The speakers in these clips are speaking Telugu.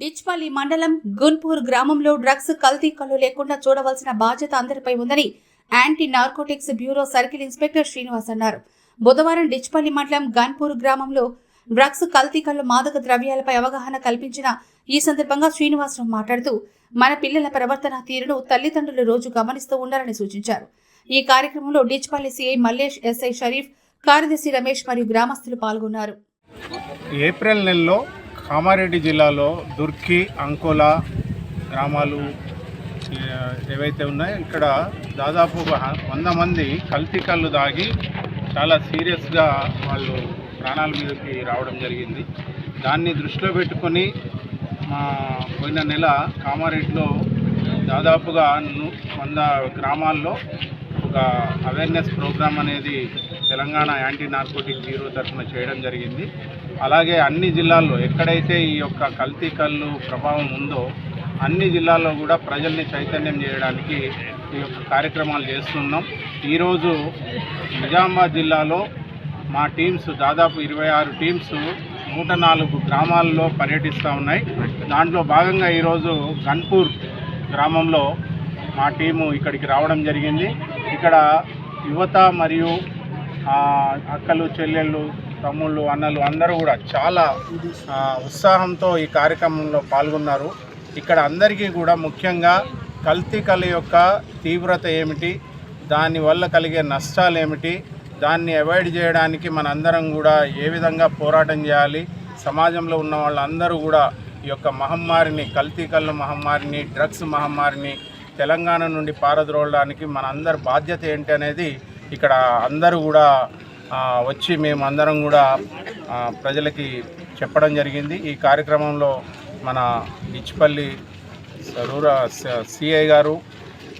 డిచ్పల్లి మండలం గున్పూర్ గ్రామంలో డ్రగ్స్ కల్తీ కళ్ళు లేకుండా చూడవలసిన బాధ్యత అందరిపై ఉందని anti narcotics bureau circle inspector Srinivas అన్నారు. బుధవారం డిచ్పల్లి మండలం గన్పూర్ గ్రామంలో డ్రగ్స్ కల్తీ కళ్ళు మాదక ద్రవ్యాలపై అవగాహన కల్పించిన ఈ సందర్భంగా శ్రీనివాసరావు మాట్లాడుతూ మన పిల్లల ప్రవర్తన తీరును తల్లిదండ్రులు రోజు గమనిస్తూ ఉండాలని సూచించారు. ఈ కార్యక్రమంలో డిచ్పల్లి సిఐ మల్లేష్ ఎస్ఐ షరీఫ్ కార్యదర్శి రమేష్ మరియు గ్రామస్తులు పాల్గొన్నారు. ఏప్రిల్ నెలలో కామారెడ్డి జిల్లాలో దుర్కి అంకోలా గ్రామాలు ఏవైతే ఉన్నాయో ఇక్కడ దాదాపు వంద మంది కల్తీ కళ్ళు దాగి చాలా సీరియస్గా వాళ్ళు ప్రాణాల మీదకి రావడం జరిగింది. దాన్ని దృష్టిలో పెట్టుకొని మా పోయిన నెల కామారెడ్డిలో దాదాపుగా వంద గ్రామాల్లో ఒక అవేర్నెస్ ప్రోగ్రాం అనేది తెలంగాణ యాంటీ నార్కోటిక్ బ్యూరో తరఫున చేయడం జరిగింది. అలాగే అన్ని జిల్లాల్లో ఎక్కడైతే ఈ యొక్క కల్తీ కళ్ళు ప్రభావం ఉందో అన్ని జిల్లాల్లో కూడా ప్రజల్ని చైతన్యం చేయడానికి ఈ యొక్క కార్యక్రమాలు చేస్తున్నాం. ఈరోజు నిజామాబాద్ జిల్లాలో మా టీమ్స్ దాదాపు ఇరవై ఆరు టీమ్స్ నూట నాలుగు గ్రామాల్లో పర్యటిస్తూ ఉన్నాయి. దాంట్లో భాగంగా ఈరోజు గన్పూర్ గ్రామంలో మా టీము ఇక్కడికి రావడం జరిగింది. ఇక్కడ యువత మరియు అక్కలు చెల్లెళ్ళు తమ్ముళ్ళు అన్నలు అందరూ కూడా చాలా ఉత్సాహంతో ఈ కార్యక్రమంలో పాల్గొన్నారు. ఇక్కడ అందరికీ కూడా ముఖ్యంగా కల్తీ కళ యొక్క తీవ్రత ఏమిటి దానివల్ల కలిగే నష్టాలు ఏమిటి దాన్ని అవాయిడ్ చేయడానికి మన అందరం కూడా ఏ విధంగా పోరాటం చేయాలి సమాజంలో ఉన్న వాళ్ళందరూ కూడా ఈ యొక్క మహమ్మారిని కల్తీ కళ్ళ మహమ్మారిని డ్రగ్స్ మహమ్మారిని తెలంగాణ నుండి పారద్రోలడానికి మన అందరి బాధ్యత ఏంటి అనేది ఇక్కడ అందరూ కూడా వచ్చి మేము అందరం కూడా ప్రజలకి చెప్పడం జరిగింది. ఈ కార్యక్రమంలో మన ఇచ్చిపల్లి రూరల్ సిఐ గారు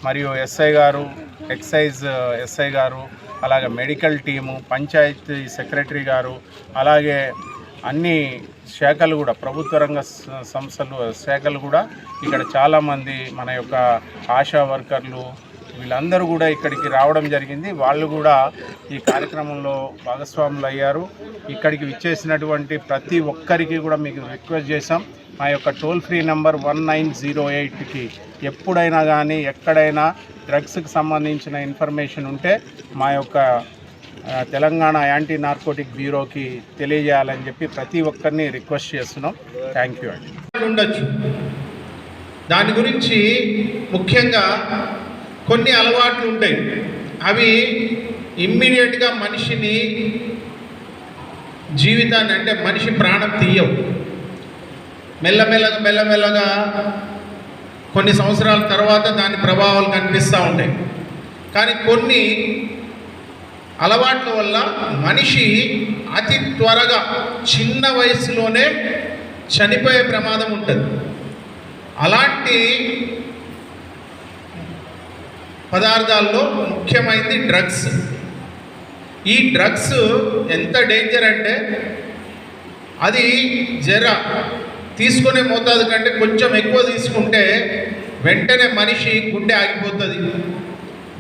మరియు ఎస్ఐ గారు ఎక్సైజ్ ఎస్ఐ గారు అలాగే మెడికల్ టీము పంచాయతీ సెక్రటరీ గారు అలాగే అన్ని శాఖలు కూడా ప్రభుత్వ రంగ సంస్థలు శాఖలు కూడా ఇక్కడ చాలామంది మన యొక్క ఆశా వర్కర్లు వీళ్ళందరూ కూడా ఇక్కడికి రావడం జరిగింది. వాళ్ళు కూడా ఈ కార్యక్రమంలో భాగస్వాములు అయ్యారు. ఇక్కడికి విచ్చేసినటువంటి ప్రతి ఒక్కరికి కూడా మీకు రిక్వెస్ట్ చేశాం. మా యొక్క toll free number one nine zero ఎయిట్కి ఎప్పుడైనా కానీ ఎక్కడైనా డ్రగ్స్కి సంబంధించిన ఇన్ఫర్మేషన్ ఉంటే మా యొక్క తెలంగాణ యాంటీ నార్కోటిక్ బ్యూరోకి తెలియజేయాలని చెప్పి ప్రతి ఒక్కరిని రిక్వెస్ట్ చేస్తున్నాం. థ్యాంక్ యూ అండి. ఉండొచ్చు. దాని గురించి ముఖ్యంగా కొన్ని అలవాట్లు ఉంటాయి. అవి ఇమ్మీడియట్గా మనిషిని జీవితాన్ని అంటే మనిషి ప్రాణం తీయవు. మెల్లమెల్లగా మెల్లమెల్లగా కొన్ని సంవత్సరాల తర్వాత దాని ప్రభావాలు కనిపిస్తూ ఉంటాయి. కానీ కొన్ని అలవాట్ల వల్ల మనిషి అతి త్వరగా చిన్న వయసులోనే చనిపోయే ప్రమాదం ఉంటుంది. అలాంటి పదార్థాల్లో ముఖ్యమైనది డ్రగ్స్ ఈ డ్రగ్స్ ఎంత డేంజర్ అంటే అది జర తీసుకునే మోతాదు కంటే కొంచెం ఎక్కువ తీసుకుంటే వెంటనే మనిషి గుండె ఆగిపోతుంది.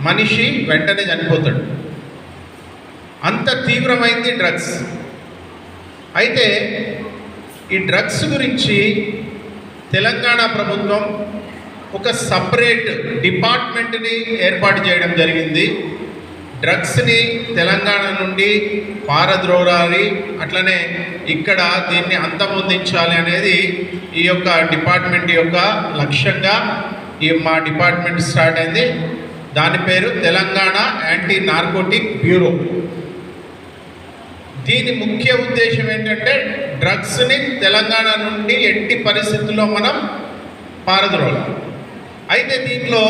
మనిషి వెంటనే చనిపోతాడు. అంత తీవ్రమైంది డ్రగ్స్ అయితే ఈ డ్రగ్స్ గురించి తెలంగాణ ప్రభుత్వం ఒక సపరేట్ డిపార్ట్మెంట్ని ఏర్పాటు చేయడం జరిగింది. డ్రగ్స్ని తెలంగాణ నుండి పారద్రోరాలి అట్లనే ఇక్కడ దీన్ని అంతమొందించాలి అనేది ఈ యొక్క డిపార్ట్మెంట్ యొక్క లక్ష్యంగా ఈ మా డిపార్ట్మెంట్ స్టార్ట్ అయింది. దాని పేరు తెలంగాణ యాంటీ నార్కోటిక్ బ్యూరో. దీని ముఖ్య ఉద్దేశం ఏంటంటే డ్రగ్స్ని తెలంగాణ నుండి ఎట్టి పరిస్థితుల్లో మనం పారద్రోలాలి. అయితే దీనిలో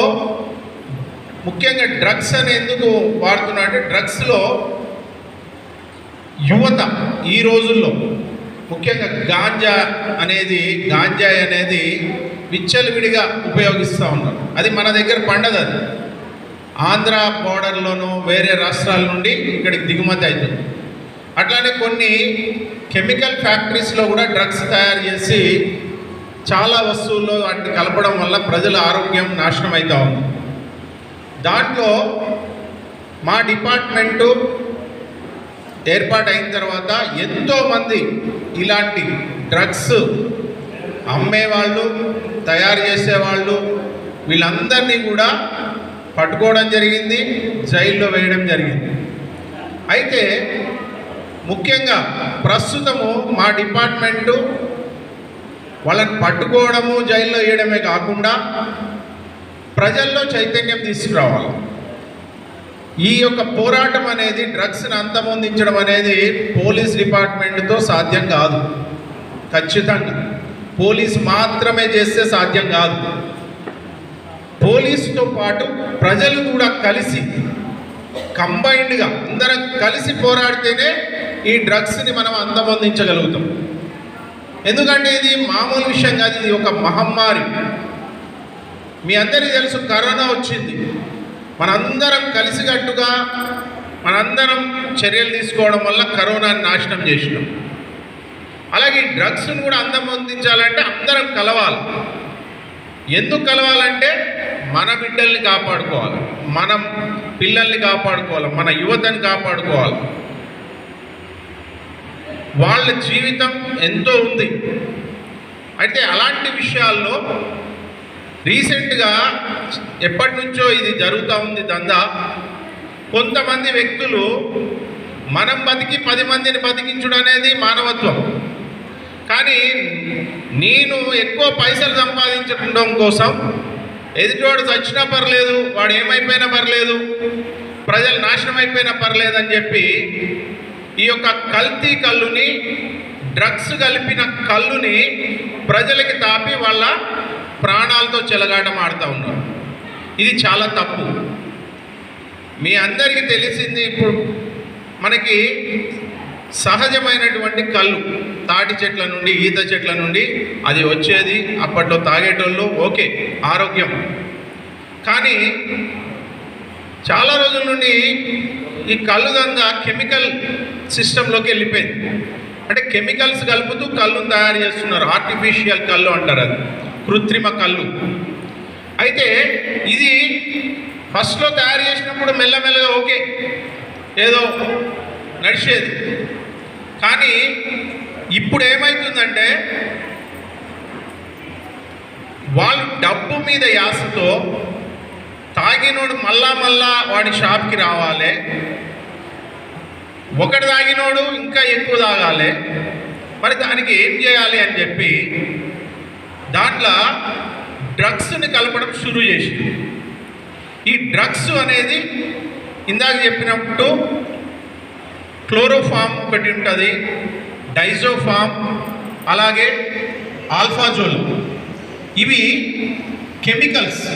ముఖ్యంగా డ్రగ్స్ అని ఎందుకు వాడుతున్నా అంటే డ్రగ్స్లో యువత ఈ రోజుల్లో ముఖ్యంగా గాంజా అనేది గాంజాయి అనేది విచ్చలవిడిగా ఉపయోగిస్తూ ఉన్నారు. అది మన దగ్గర పండదు అది. ఆంధ్ర బోర్డర్లోనూ వేరే రాష్ట్రాల నుండి ఇక్కడికి దిగుమతి అవుతుంది. అట్లానే కొన్ని కెమికల్ ఫ్యాక్టరీస్లో కూడా డ్రగ్స్ తయారు చేసి చాలా వస్తువుల్లో వాటిని కలపడం వల్ల ప్రజల ఆరోగ్యం నాశనం అవుతా ఉంది. దాంట్లో మా డిపార్ట్మెంటు ఏర్పాటైన తర్వాత ఎంతోమంది ఇలాంటి డ్రగ్స్ అమ్మేవాళ్ళు తయారు చేసేవాళ్ళు వీళ్ళందరినీ కూడా పట్టుకోవడం జరిగింది జైల్లో వేయడం జరిగింది. అయితే ముఖ్యంగా ప్రస్తుతము మా డిపార్ట్మెంటు వాళ్ళని పట్టుకోవడము జైల్లో వేయడమే కాకుండా ప్రజల్లో చైతన్యం తీసుకురావాలి. ఈ యొక్క పోరాటం అనేది డ్రగ్స్ని అంతమొందించడం అనేది పోలీస్ డిపార్ట్మెంట్తో సాధ్యం కాదు. ఖచ్చితంగా. పోలీస్ మాత్రమే చేస్తే సాధ్యం కాదు. పోలీసుతో పాటు ప్రజలు కూడా కలిసి కంబైన్డ్గా అందరం కలిసి పోరాడితేనే ఈ డ్రగ్స్ని మనం అంతమొందించగలుగుతాం. ఎందుకంటే ఇది మామూలు విషయం కాదు ఇది ఒక మహమ్మారి. మీ అందరికీ తెలుసు కరోనా వచ్చింది. మనందరం కలిసికట్టుగా మనందరం చర్యలు తీసుకోవడం వల్ల కరోనాని నాశనం చేసినాం. అలాగే డ్రగ్స్ను కూడా అంతమొందించాలంటే అందరం కలవాలి. ఎందుకు కలవాలంటే మన బిడ్డల్ని కాపాడుకోవాలి. మనం పిల్లల్ని కాపాడుకోవాలి. మన యువతని కాపాడుకోవాలి. వాళ్ళ జీవితం ఎంతో ఉంది. అయితే అలాంటి విషయాల్లో రీసెంట్గా ఎప్పటి నుంచో ఇది జరుగుతూ ఉంది దందా. కొంతమంది వ్యక్తులు మనం బతికి పది మందిని బతికించడం అనేది మానవత్వం. కానీ నేను ఎక్కువ పైసలు సంపాదించడం కోసం ఎదుటివాడు చచ్చినా పర్లేదు వాడు ఏమైపోయినా పర్లేదు ప్రజలు నాశనం అయిపోయినా పర్లేదని చెప్పి ఈ యొక్క కల్తీ కళ్ళుని డ్రగ్స్ కలిపిన కళ్ళుని ప్రజలకి తాపి వాళ్ళ ప్రాణాలతో చెలగాటం ఆడుతూ ఉన్నారు. ఇది చాలా తప్పు. మీ అందరికీ తెలిసింది ఇప్పుడు మనకి సహజమైనటువంటి కళ్ళు తాటి చెట్ల నుండి ఈత చెట్ల నుండి అది వచ్చేది అప్పట్లో తాగేటోళ్ళు ఓకే ఆరోగ్యం. కానీ చాలా రోజుల నుండి ఈ కళ్ళు దంద కెమికల్ సిస్టంలోకి వెళ్ళిపోయింది. అంటే కెమికల్స్ కలుపుతూ కళ్ళును తయారు చేస్తున్నారు. ఆర్టిఫిషియల్ కళ్ళు అంటారు అది. కృత్రిమ కళ్ళు. అయితే ఇది ఫస్ట్లో తయారు చేసినప్పుడు మెల్లమెల్లగా ఓకే. ఏదో నడిచేది. కానీ ఇప్పుడు ఏమవుతుందంటే వాళ్ళు డబ్బు మీద యాసతో తాగినోడు మళ్ళా మళ్ళా వాడి షాప్కి రావాలి. ఒకటి తాగినోడు ఇంకా ఎక్కువ తాగాలి. మరి దానికి ఏం చేయాలి అని చెప్పి దాంట్లో డ్రగ్స్ని కలపడం షురూ చేసింది. ఈ డ్రగ్స్ అనేది ఇందాక చెప్పినట్టు క్లోరోఫామ్ ఒకటి ఉంటుంది డైజోఫామ్ అలాగే ఆల్ఫాజోల్. ఇవి కెమికల్స్.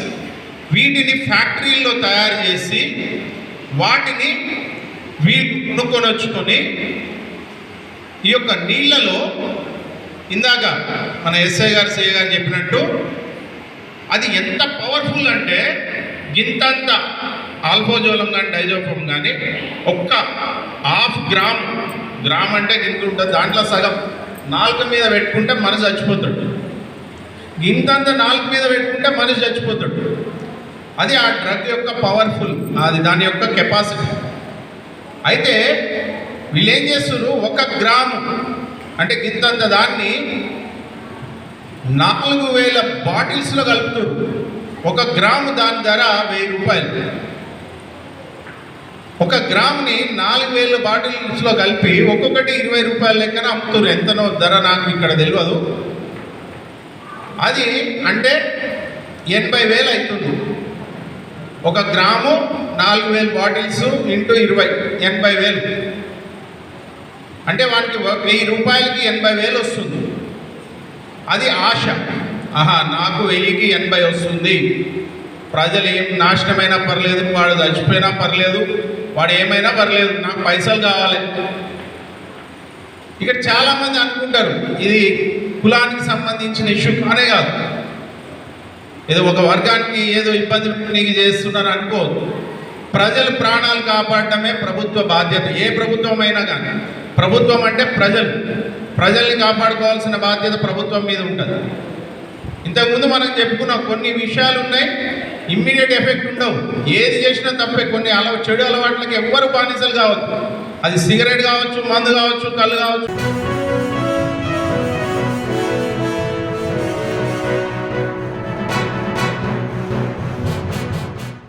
వీటిని ఫ్యాక్టరీల్లో తయారు చేసి వాటిని వీటిని కొనొచ్చుకొని ఈ యొక్క నీళ్ళలో ఇందాక మన ఎస్ఐ గారు సిఐ గారు చెప్పినట్టు అది ఎంత పవర్ఫుల్ అంటే గింతంత ఆల్ఫోజోలం కానీ డైజోఫోమ్ కానీ ఒక్క హాఫ్ గ్రామ్ గ్రామ్ అంటే గింత ఉంటుంది. దాంట్లో సగం నాలుక మీద పెట్టుకుంటే మనిషి చచ్చిపోతాడు. గింతంత నాలుక మీద పెట్టుకుంటే మనిషి చచ్చిపోతాడు. అది ఆ డ్రగ్ యొక్క పవర్ఫుల్ అది దాని యొక్క కెపాసిటీ అయితే వీళ్ళు ఏం ఒక గ్రాము అంటే గింతంత దాన్ని నాలుగు వేల బాటిల్స్లో కలుపుతారు. ఒక గ్రాము దాని ధర వెయ్యి రూపాయలు. ఒక గ్రామ్ని నాలుగు వేల బాటిల్స్లో కలిపి ఒక్కొక్కటి ఇరవై రూపాయల లెక్కన అమ్ముతారు. ఎంతనో ధర నాకు ఇక్కడ తెలియదు అది అంటే ఎనభై వేలు అవుతుంది. ఒక గ్రాము నాలుగు వేలు బాటిల్స్ ఇంటూ ఇరవై ఎనభై వేలు. అంటే వానికి వెయ్యి రూపాయలకి ఎనభై వేలు వస్తుంది. అది ఆశ. ఆహా నాకు వెయ్యికి ఎనభై వస్తుంది. ప్రజలు ఏం నాశనమైనా పర్లేదు వాడు చచ్చిపోయినా పర్లేదు వాడు ఏమైనా పర్లేదు నాకు పైసలు కావాలి. ఇక్కడ చాలామంది అనుకుంటారు ఇది కులానికి సంబంధించిన ఇష్యూ కానే కాదు. ఏదో ఒక వర్గానికి ఏదో ఇబ్బంది నీకు చేస్తున్నారు అనుకోవద్దు ప్రజలు ప్రాణాలు కాపాడటమే ప్రభుత్వ బాధ్యత. ఏ ప్రభుత్వం అయినా కానీ ప్రభుత్వం అంటే ప్రజలు. ప్రజల్ని కాపాడుకోవాల్సిన బాధ్యత ప్రభుత్వం మీద ఉంటుంది. ఇంతకుముందు మనం చెప్పుకున్న కొన్ని విషయాలు ఉన్నాయి ఇమ్మీడియట్ ఎఫెక్ట్ ఉండవు. ఏది చేసినా తప్పే కొన్ని అలవ చెడు అలవాట్లకి ఎవ్వరు బానిసలు కావచ్చు అది సిగరెట్ కావచ్చు మందు కావచ్చు కళ్ళు కావచ్చు.